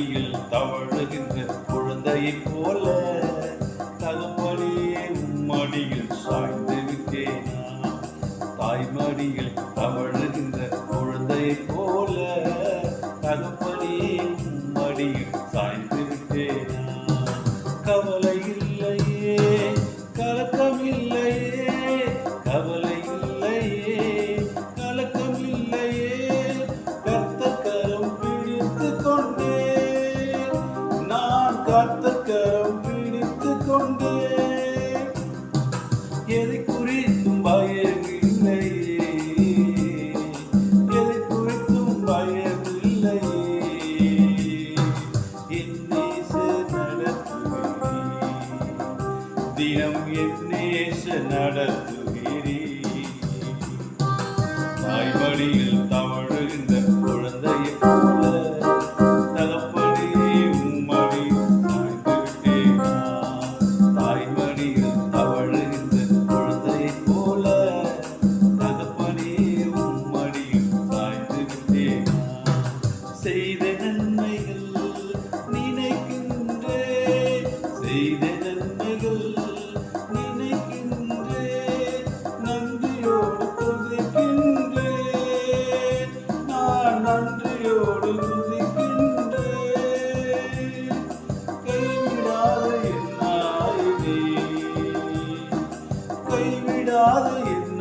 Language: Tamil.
நதியில் தவழுகின்ற குழந்தையை போல தகும்படியே உம்மடியில் சாய்ந்து விட்டேன் தாய்மடியில் தவழுகின்ற குழந்தையை போல தகும்படியே உம்மடியில் சாய்ந்து விட்டேன் கவலை குறித்தும் பயமில்லையே எதை குறித்தும் பயமில்லையே என்னேச நடத்துகிறே தினம் என்னேச நடத்துகிறே தாய்மடியில் தமிழ் செய்த நன்மைகள் நினைக்கின்றே செய்த நன்மைகள் நினைக்கின்றே நன்றியோடு துதிக்கின்றே நான் நன்றியோடு துதிக்கின்றே. கைவிடாத என் கைவிடாத என்